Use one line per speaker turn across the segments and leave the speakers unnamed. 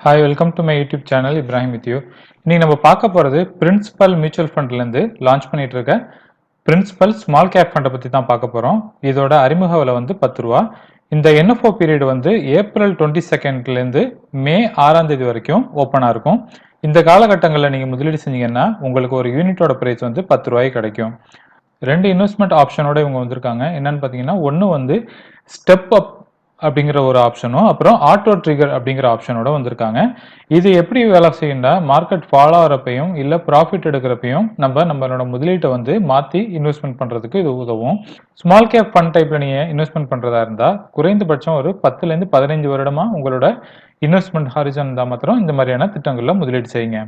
Hi welcome to my YouTube channel Ibrahim with you இன்னைக்கு நம்ம பார்க்க போகிறது பிரின்சிபல் மியூச்சுவல் ஃபண்ட்லேருந்து லான்ச் பண்ணிட்டு இருக்க பிரின்சிபல் ஸ்மால் கேப் ஃபண்டை பற்றி தான் பார்க்க போகிறோம் இதோட அறிமுக விலை வந்து பத்து ரூபா. இந்த என்எஃப்ஓ பீரியட் வந்து ஏப்ரல் டுவெண்ட்டி செகண்ட்லேருந்து மே ஆறாம் தேதி வரைக்கும் ஓப்பனாக இருக்கும். இந்த காலகட்டங்களில் நீங்கள் முதலீடு செஞ்சீங்கன்னா உங்களுக்கு ஒரு யூனிட்டோட ப்ரைஸ் வந்து பத்து ரூபாய்க்கு கிடைக்கும். ரெண்டு இன்வெஸ்ட்மெண்ட் ஆப்ஷனோட இவங்க வந்திருக்காங்க. என்னன்னு பார்த்தீங்கன்னா ஒன்று வந்து ஸ்டெப் அப் அப்படிங்கிற ஒரு ஆப்ஷனும் அப்புறம் ஆட்டோ ட்ரிகர் அப்படிங்கிற ஆப்ஷனோட வந்திருக்காங்க. இது எப்படி வேலை செய்யுண்டா மார்க்கெட் ஃபாலோ ஆகிறப்பையும் இல்லை ப்ராஃபிட் எடுக்கிறப்பையும் நம்ம நம்மளோட முதலீட்டை வந்து மாற்றி இன்வெஸ்ட்மெண்ட் பண்ணுறதுக்கு இது உதவும். ஸ்மால் கேப் ஃபண்ட் டைப்பில் நீங்கள் இன்வெஸ்ட்மெண்ட் பண்ணுறதா இருந்தால் குறைந்தபட்சம் ஒரு பத்துலேருந்து பதினஞ்சு வருடமாக உங்களோட இன்வெஸ்ட்மெண்ட் ஹாரிஜன் இருந்தால் மாத்திரம் இந்த மாதிரியான திட்டங்களில் முதலீடு செய்யுங்க.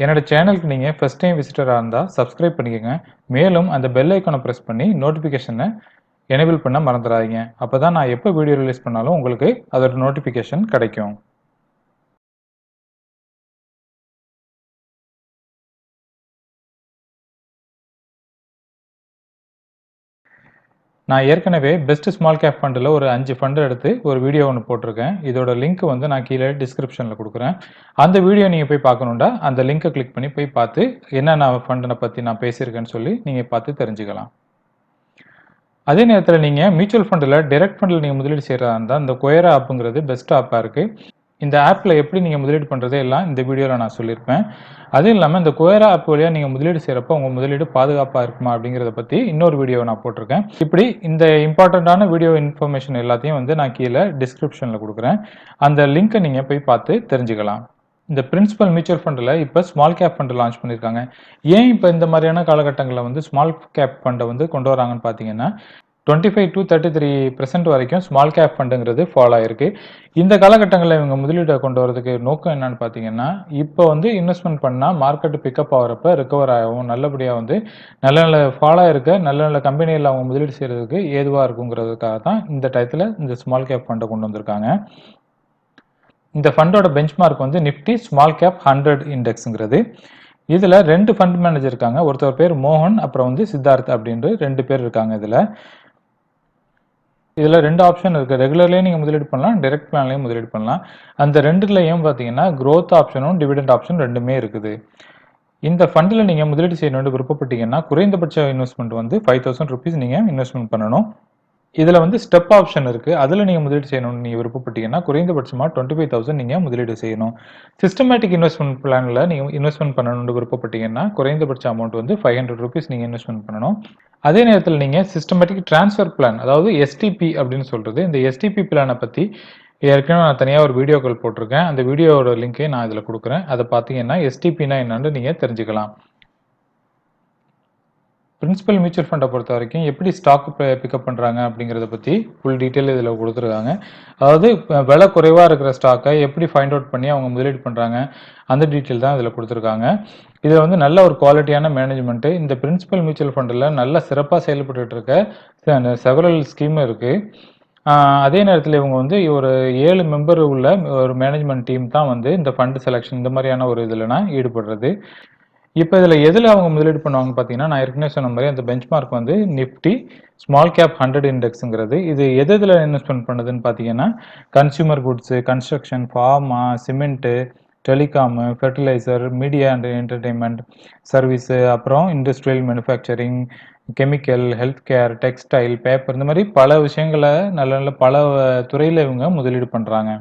என்னோட சேனலுக்கு நீங்கள் ஃபஸ்ட் டைம் விசிட்டராக இருந்தால் சப்ஸ்கிரைப் பண்ணிக்கோங்க. மேலும் அந்த பெல் ஐக்கானை ப்ரெஸ் பண்ணி நோட்டிஃபிகேஷனை எனேபிள் பண்ண மறந்துடாதீங்க. அப்போ தான் நான் எப்போ வீடியோ ரிலீஸ் பண்ணாலும் உங்களுக்கு அதோட நோட்டிஃபிகேஷன் கிடைக்கும். நான் ஏற்கனவே பெஸ்ட் ஸ்மால் கேப் ஃபண்டில் ஒரு அஞ்சு ஃபண்டு எடுத்து ஒரு வீடியோ ஒன்று போட்டிருக்கேன். இதோட லிங்க் வந்து நான் கீழே டிஸ்கிரிப்ஷனில் கொடுக்குறேன். அந்த வீடியோ நீங்கள் போய் பார்க்கணுண்டா அந்த லிங்க்கை கிளிக் பண்ணி போய் பார்த்து என்னென்ன ஃபண்டனை பற்றி நான் பேசியிருக்கேன்னு சொல்லி நீங்கள் பார்த்து தெரிஞ்சுக்கலாம். அதே நேரத்தில் நீங்கள் மியூச்சுவல் ஃபண்டில் டைரக்ட் ஃபண்டில் நீங்கள் முதலீடு செய்கிறதா இருந்தால் இந்த கொயரா ஆப்புங்கிறது பெஸ்ட் ஆப்பாக இருக்குது இந்த ஆப்பில் எப்படி நீங்கள் முதலீடு பண்ணுறதே எல்லாம் இந்த வீடியோவில் நான் சொல்லியிருப்பேன். அதுவும் இல்லாமல் இந்த கொயரா ஆப் வழியாக நீங்கள் முதலீடு செய்கிறப்போ உங்கள் முதலீடு பாதுகாப்பாக இருக்குமா அப்படிங்கிறத பற்றி இன்னொரு வீடியோ நான் போட்டிருக்கேன். இப்படி இந்த இம்பார்ட்டண்ட்டான வீடியோ இன்ஃபர்மேஷன் எல்லாத்தையும் வந்து நான் கீழே டிஸ்கிரிப்ஷனில் கொடுக்குறேன். அந்த லிங்க்கை நீங்கள் போய் பார்த்து தெரிஞ்சுக்கலாம். இந்த பிரின்சிபல் மியூச்சுவல் ஃபண்டில் இப்போ ஸ்மால் கேப் ஃபண்டு லான்ச் பண்ணியிருக்காங்க ஏன் இப்போ இந்த மாதிரியான காலகட்டங்களில் வந்து ஸ்மால் கேப் ஃபண்டை வந்து கொண்டு வராங்கன்னு பார்த்தீங்கன்னா twenty five to thirty three percent வரைக்கும் ஸ்மால் கேப் ஃபண்டுங்கிறது ஃபாலோ ஆயிருக்கு. இந்த காலகட்டங்களில் இவங்க முதலீட்டை கொண்டு வரதுக்கு நோக்கம் என்னன்னு பார்த்தீங்கன்னா இப்போ வந்து இன்வெஸ்ட்மெண்ட் பண்ணால் மார்க்கெட் பிக்கப் ஆகிறப்ப ரிகவர் ஆகும் நல்லபடியாக வந்து நல்ல நல்ல ஃபாலோ இருக்க நல்ல நல்ல கம்பெனியில் அவங்க முதலீடு செய்கிறதுக்கு ஏதுவாக இருக்குங்கிறதுக்காக தான் இந்த டயத்தில் இந்த ஸ்மால் கேப் ஃபண்டை கொண்டு வந்திருக்காங்க. இந்த ஃபண்டோட பெஞ்ச்மார்க் வந்து நிஃப்டி ஸ்மால் கேப் ஹண்ட்ரட் இண்டெக்ஸுங்கிறது இதில் ரெண்டு ஃபண்ட் மேனேஜர் இருக்காங்க. ஒருத்தர் பேர் மோகன் அப்புறம் வந்து சித்தார்த் அப்படின்ட்டு ரெண்டு பேர் இருக்காங்க இதில். இதில் ரெண்டு ஆப்ஷன் இருக்குது ரெகுலர்லேயும் நீங்கள் முதலீடு பண்ணலாம் டைரக்ட் பிளான்லேயும் முதலீடு பண்ணலாம். அந்த ரெண்டுலையும் பார்த்தீங்கன்னா க்ரோத் ஆப்ஷனும் டிவிடெண்ட் ஆப்ஷன் ரெண்டுமே இருக்குது. இந்த ஃபண்டில் நீங்கள் முதலீடு செய்யணும்னு விருப்பப்பட்டீங்கன்னா குறைந்தபட்ச இன்வெஸ்ட்மெண்ட் வந்து ஃபைவ் தௌசண்ட் ருபீஸ் நீங்கள் இன்வெஸ்ட்மெண்ட் பண்ணணும். இதில் வந்து ஸ்டெப் ஆப்ஷன் இருக்குது அதில் நீங்கள் முதலீடு செய்யணும்னு நீங்கள் விருப்பப்பட்டீங்கன்னா குறைந்தபட்சமாக டுவெண்ட்டி ஃபைவ் தௌசண்ட் நீங்கள் முதலீடு செய்யணும். சிஸ்டமேட்டிக் இன்வெஸ்ட்மெண்ட் பிளானில் நீங்கள் இன்வெஸ்ட்மெண்ட் பண்ணணும்னு விருப்பப்பட்டீங்கன்னா குறைந்தபட்ச அமௌண்ட் வந்து ஃபைவ் ஹண்ட்ரட் ருபீஸ் நீங்கள் இன்வெஸ்ட்மெண்ட் பண்ணணும். அதே நேரத்தில் நீங்கள் சிஸ்டமேட்டிக் ட்ரான்ஸ்ஃபர் பிளான் அதாவது எஸ்டிபி அப்படின்னு சொல்கிறது இந்த எஸ்டிபி பிளானை பற்றி ஏற்கனவே நான் தனியாக ஒரு வீடியோக்கள் போட்டிருக்கேன். அந்த வீடியோவோட லிங்கை நான் இதில் கொடுக்குறேன். அதை பார்த்தீங்கன்னா எஸ்டிபினா என்னன்னு நீங்கள் தெரிஞ்சுக்கலாம். பிரின்சிபல் மியூச்சுவல் ஃபண்டை பொறுத்த வரைக்கும் எப்படி ஸ்டாக் பிக்கப் பண்ணுறாங்க அப்படிங்கிறத பற்றி ஃபுல் டீட்டெயில் இதில் கொடுத்துருக்காங்க. அதாவது விலை குறைவாக இருக்கிற ஸ்டாக்கை எப்படி ஃபைண்ட் அவுட் பண்ணி அவங்க முதலீடு பண்ணுறாங்க அந்த டீட்டெயில் தான் இதில் கொடுத்துருக்காங்க. இதில் வந்து நல்ல ஒரு குவாலிட்டியான மேனேஜ்மெண்ட்டு இந்த பிரின்சிபல் மியூச்சுவல் ஃபண்டில் நல்ல சிறப்பாக செயல்பட்டு இருக்க செவரல் ஸ்கீம் இருக்குது அதே நேரத்தில் இவங்க வந்து ஒரு ஏழு மெம்பர் உள்ள ஒரு மேனேஜ்மெண்ட் டீம் தான் வந்து இந்த ஃபண்டு செலெக்ஷன் இந்த மாதிரியான ஒரு இதில்னா ஈடுபடுறது. இப்போ இதில் எதில் அவங்க முதலீடு பண்ணுவாங்க பார்த்தீங்கன்னா நான் ஏற்கனவே சொன்ன மாதிரி அந்த பெஞ்ச் மார்க் வந்து நிஃப்டி ஸ்மால் கேப் ஹண்ட்ரட் இண்டெக்ஸுங்கிறது இது எது இதில் இன்வெஸ்ட்மெண்ட் பண்ணுதுன்னு பார்த்தீங்கன்னா consumer goods construction pharma cement telecom fertiliser media and entertainment service அப்புறம் industrial manufacturing chemical health care textile paper இந்த மாதிரி பல விஷயங்களை நல்ல நல்ல பல துறையில் இவங்க முதலீடு பண்ணுறாங்க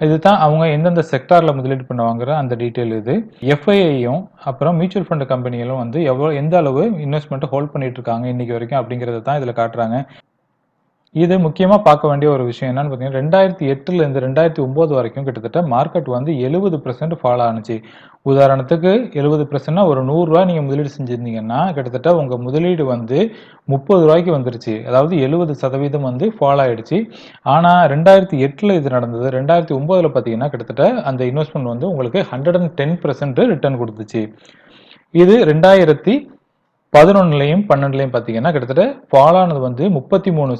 இதுதான் அவங்க எந்தெந்த செக்டாரில் முதலீடு பண்ணுவாங்கிற அந்த டீட்டெயில் இது. எஃப்ஐஐயும் அப்புறம் மியூச்சுவல் ஃபண்ட் கம்பெனிகளும் வந்து எவ்வளோ எந்த அளவு இன்வெஸ்ட்மெண்ட்டை ஹோல்ட் பண்ணிட்டு இருக்காங்க இன்னைக்கு வரைக்கும் அப்படிங்கிறத தான் இதில் காட்டுறாங்க. இது முக்கியமாக பார்க்க வேண்டிய ஒரு விஷயம் என்னன்னு பார்த்தீங்கன்னா ரெண்டாயிரத்தி எட்டுலேருந்து ரெண்டாயிரத்தி ஒம்பது வரைக்கும் கிட்டத்தட்ட மார்க்கெட் வந்து எழுபது பர்சன்ட் ஃபாலோ ஆனிச்சு. உதாரணத்துக்கு எழுபது பர்சன்ட்னா ஒரு நூறுரூவா நீங்கள் முதலீடு செஞ்சுருந்தீங்கன்னா கிட்டத்தட்ட உங்கள் முதலீடு வந்து முப்பது ரூபாய்க்கு வந்துருச்சு. அதாவது எழுபது சதவீதம் வந்து ஃபாலோ ஆயிடுச்சு. ஆனால் ரெண்டாயிரத்தி எட்டில் இது நடந்தது. ரெண்டாயிரத்தி ஒம்போதில் பார்த்தீங்கன்னா கிட்டத்தட்ட அந்த இன்வெஸ்ட்மெண்ட் வந்து உங்களுக்கு hundred and ten percent return கொடுத்துச்சு. இது ரெண்டாயிரத்தி பதினொன்னுலையும் பன்னெண்டுலையும் பார்த்தீங்கன்னா கிட்டத்தட்ட ஃபாலானது வந்து முப்பத்தி மூணு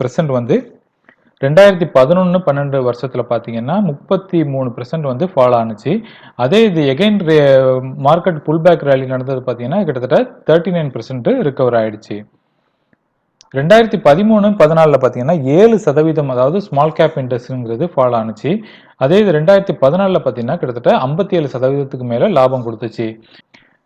பெர்சன்ட் வந்து ரெண்டாயிரத்தி பதினொன்று பன்னெண்டு வருஷத்தில் பார்த்தீங்கன்னா முப்பத்தி மூணு பெர்சன்ட் வந்து ஃபால் ஆனுச்சு. அதே இது again market pull back rally நடந்தது பார்த்தீங்கன்னா கிட்டத்தட்ட தேர்ட்டி நைன் பெர்சன்ட் ரிகவர் ஆயிடுச்சு. ரெண்டாயிரத்தி பதிமூணு பதினாலில் பார்த்தீங்கன்னா ஏழு சதவீதம் அதாவது ஸ்மால் கேப் இண்டஸ்ட்ரிங்கிறது ஃபால் ஆனுச்சு. அதே இது ரெண்டாயிரத்தி பதினாலில் பார்த்தீங்கன்னா கிட்டத்தட்ட ஐம்பத்தி ஏழு சதவீதத்துக்கு மேலே லாபம் கொடுத்துச்சு.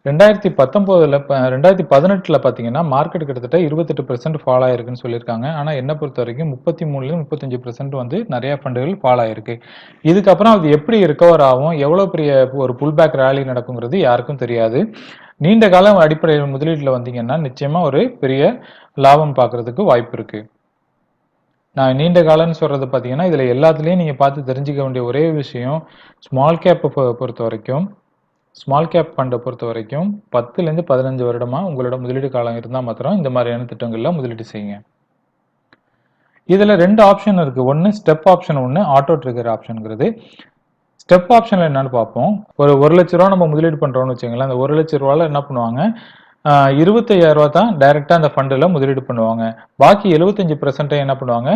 ரெண்டாயிரத்தி பத்தொம்போதில் ரெண்டாயிரத்தி பதினெட்டில் பார்த்தீங்கன்னா மார்க்கெட் கிட்டத்தட்ட இருபத்தெட்டு பெர்சென்ட் ஃபால் ஆயிருக்குன்னு சொல்லியிருக்காங்க. ஆனால் என்ன பொறுத்த வரைக்கும் முப்பத்தி மூணுலேருந்து முப்பத்தஞ்சு பெர்சென்ட் வந்து நிறைய ஃபண்டுகள் ஃபால் ஆயிருக்கு. இதுக்கப்புறம் அது எப்படி ரிகவர் ஆகும்? எவ்வளோ பெரிய ஒரு புல் பேக் ரேலி நடக்குங்கிறது யாருக்கும் தெரியாது. நீண்ட காலம் அடிப்படையில் முதலீட்டில் வந்தீங்கன்னா நிச்சயமாக ஒரு பெரிய லாபம் பார்க்கறதுக்கு வாய்ப்பு இருக்கு. நான் நீண்ட காலம்னு சொல்றது பார்த்தீங்கன்னா இதில் எல்லாத்துலேயும் நீங்கள் பார்த்து தெரிஞ்சுக்க வேண்டிய ஒரே விஷயம் ஸ்மால் கேப்பை பொறுத்த வரைக்கும் ஸ்மால் கேப் ஃபண்டை பொறுத்த வரைக்கும் பத்துலேருந்து பதினஞ்சு வருடமாக உங்களோட முதலீடு காலம் இருந்தால் மாத்திரம் இந்த மாதிரியான திட்டங்களில் முதலீடு செய்யுங்க. இதில் ரெண்டு ஆப்ஷன் இருக்குது ஒன்று ஸ்டெப் ஆப்ஷன் ஒன்று ஆட்டோ ட்ரிகர் ஆப்ஷனுங்கிறது ஸ்டெப் ஆப்ஷனில் என்னென்னு பார்ப்போம். ஒரு ஒரு லட்ச ரூபா நம்ம முதலீடு பண்ணுறோம்னு வச்சுங்களேன் அந்த ஒரு லட்ச ரூபாவில் என்ன பண்ணுவாங்க? இருபத்தையாயிரம் ரூபா தான் டைரெக்டாக அந்த ஃபண்டில் முதலீடு பண்ணுவாங்க. பாக்கி எழுபத்தஞ்சு பர்சன்ட்டை என்ன பண்ணுவாங்க?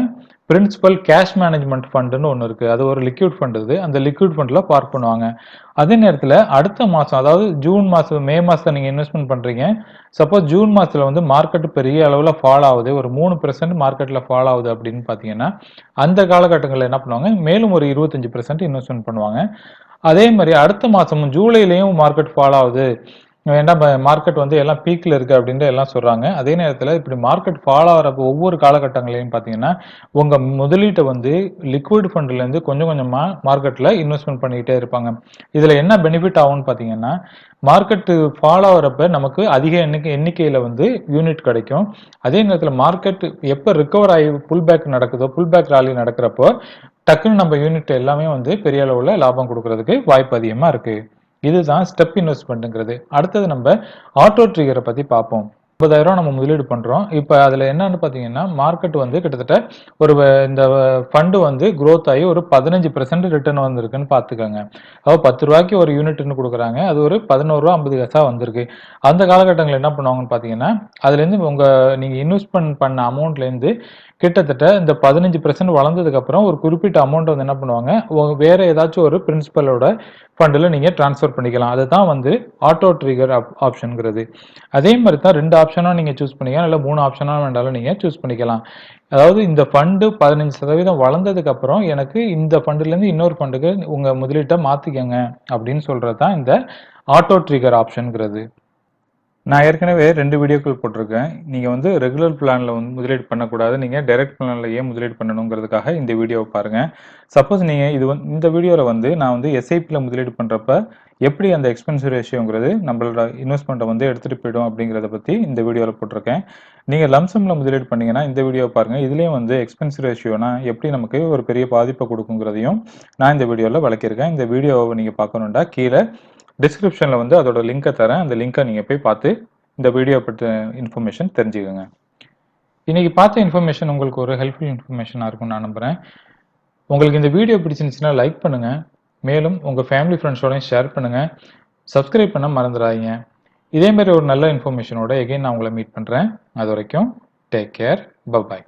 பிரின்சிபல் கேஷ் மேனேஜ்மெண்ட் ஃபண்டுன்னு ஒன்று இருக்குது அது ஒரு லிக்விட் ஃபண்ட் இது அந்த லிக்விட் ஃபண்டில் பார்க் பண்ணுவாங்க. அதே நேரத்தில் அடுத்த மாதம் அதாவது ஜூன் மாதம் மே மாதம் நீங்கள் இன்வெஸ்ட்மெண்ட் பண்ணுறீங்க சப்போஸ் ஜூன் மாதத்தில் வந்து மார்க்கெட் பெரிய அளவில் ஃபால் ஆகுது. ஒரு மூணு பெர்சன்ட் மார்க்கெட்டில் ஃபால் ஆகுது அப்படின்னு பார்த்தீங்கன்னா அந்த காலகட்டங்களில் என்ன பண்ணுவாங்க? மேலும் ஒரு இருபத்தஞ்சு பெர்சன்ட் இன்வெஸ்ட்மெண்ட் பண்ணுவாங்க. அதே மாதிரி அடுத்த மாதமும் ஜூலைலேயும் மார்க்கெட் ஃபால் ஆகுது. ஏன்னா மார்க்கெட் வந்து எல்லாம் பீக்கில் இருக்குது அப்படின்ட்டு எல்லாம் சொல்கிறாங்க அதே நேரத்தில் இப்படி மார்க்கெட் ஃபாலோ ஆகிறப்ப ஒவ்வொரு காலகட்டங்களையும் பார்த்தீங்கன்னா உங்கள் முதலீட்டை வந்து லிக்விட் ஃபண்ட்லேருந்து கொஞ்சம் கொஞ்சமாக மார்க்கெட்டில் இன்வெஸ்ட்மெண்ட் பண்ணிக்கிட்டே இருப்பாங்க. இதில் என்ன பெனிஃபிட் ஆகும்னு பார்த்தீங்கன்னா மார்க்கெட்டு ஃபாலோ ஆகிறப்ப நமக்கு அதிக எண்ணிக்கை எண்ணிக்கையில் வந்து யூனிட் கிடைக்கும். அதே நேரத்தில் மார்க்கெட் எப்போ ரிக்கவர் ஆகி புல் பேக் நடக்குதோ புல் பேக் ராலி நடக்கிறப்போ டக்குன்னு நம்ம யூனிட் எல்லாமே வந்து பெரிய அளவில் லாபம் கொடுக்கறதுக்கு வாய்ப்பு அதிகமாக இருக்குது இதுதான் ஸ்டெப் இன்வெஸ்ட்மெண்ட்டுங்கிறது அடுத்தது நம்ம ஆட்டோ ட்ரிகரை பற்றி பார்ப்போம். முப்பதாயிரம் நம்ம முதலீடு பண்ணுறோம் இப்போ அதில் என்னன்னு பார்த்தீங்கன்னா மார்க்கெட் வந்து கிட்டத்தட்ட ஒரு இந்த ஃபண்டு வந்து க்ரோத் ஆகி ஒரு பதினஞ்சு பெர்சன்ட் ரிட்டர்ன் வந்திருக்குன்னு பார்த்துக்கோங்க அதாவது பத்து ரூபாய்க்கு ஒரு யூனிட்னு கொடுக்குறாங்க. அது ஒரு பதினோரு ரூபா ஐம்பது காசாக வந்திருக்கு. அந்த காலகட்டங்களில் என்ன பண்ணுவாங்கன்னு பார்த்தீங்கன்னா அதுலேருந்து உங்கள் நீங்கள் இன்வெஸ்ட்மெண்ட் பண்ண அமௌண்ட்லேருந்து கிட்டத்தட்ட இந்த பதினஞ்சு பெர்சன்ட் வளர்ந்ததுக்கப்புறம் ஒரு குறிப்பிட்ட அமௌண்ட் வந்து என்ன பண்ணுவாங்க வேற ஏதாச்சும் ஒரு பிரின்சிபலோட ஃபண்டில் நீங்கள் ட்ரான்ஸ்ஃபர் பண்ணிக்கலாம். அதுதான் வந்து ஆட்டோ ட்ரிகர் ஆப்ஷனுங்கிறது அதே மாதிரி தான் ரெண்டு ஆப்ஷனாக நீங்கள் சூஸ் பண்ணிக்கலாம். இல்லை மூணு ஆப்ஷனாக வேண்டாலும் நீங்கள் சூஸ் பண்ணிக்கலாம். அதாவது இந்த ஃபண்டு பதினஞ்சு சதவீதம் வளர்ந்ததுக்கப்புறம் எனக்கு இந்த ஃபண்டுலேருந்து இன்னொரு ஃபண்டுக்கு உங்கள் முதலீட்டை மாற்றிக்கங்க அப்படின்னு சொல்கிறது தான் இந்த ஆட்டோ ட்ரிகர் ஆப்ஷனுங்கிறது நான் ஏற்கனவே ரெண்டு வீடியோக்கள் போட்டிருக்கேன். நீங்கள் வந்து ரெகுலர் பிளானில் வந்து முதலீடு பண்ணக்கூடாது. நீங்கள் டைரக்ட் பிளானில் ஏன் முதலீடு பண்ணணுங்கிறதுக்காக இந்த வீடியோவை பாருங்கள் சப்போஸ் நீங்கள் இது வந்து இந்த வீடியோவில் வந்து நான் வந்து எஸ்ஐபியில் முதலீடு பண்ணுறப்ப எப்படி அந்த எக்ஸ்பென்சிவ் ரேஷியோங்கிறது நம்மளோட இன்வெஸ்ட்மெண்ட்டை வந்து எடுத்துகிட்டு போயிடும் அப்படிங்கிறத பற்றி இந்த வீடியோவில் போட்டிருக்கேன். நீங்கள் லம்சமில் முதலீடு பண்ணீங்கன்னா இந்த வீடியோ பாருங்கள் இதுலேயும் வந்து எக்ஸ்பென்சிவ் ரேஷியோனா எப்படி நமக்கு ஒரு பெரிய பாதிப்பை கொடுக்குங்கிறதையும் நான் இந்த வீடியோவில் விளக்கியிருக்கேன். இந்த வீடியோவை நீங்கள் பார்க்கணுண்டா கீழே டிஸ்கிரிப்ஷனில் வந்து அதோட லிங்கை தரேன். அந்த லிங்கை நீங்கள் போய் பார்த்து இந்த வீடியோ பற்றி இன்ஃபர்மேஷன் தெரிஞ்சுக்கோங்க. இன்றைக்கி பார்த்த இன்ஃபர்மேஷன் உங்களுக்கு ஒரு ஹெல்ப்ஃபுல் இன்ஃபர்மேஷனாக இருக்கும்னு நான் நம்புகிறேன் உங்களுக்கு இந்த வீடியோ பிடிச்சிருந்துச்சுன்னா லைக் பண்ணுங்கள் மேலும் உங்கள் ஃபேமிலி ஃப்ரெண்ட்ஸோடையும் ஷேர் பண்ணுங்கள் சப்ஸ்கிரைப் பண்ண மறந்துடாதீங்க. இதேமாரி ஒரு நல்ல இன்ஃபர்மேஷனோட எகைன் நான் உங்களை மீட் பண்ணுறேன் அது வரைக்கும் டேக் கேர் பபாய்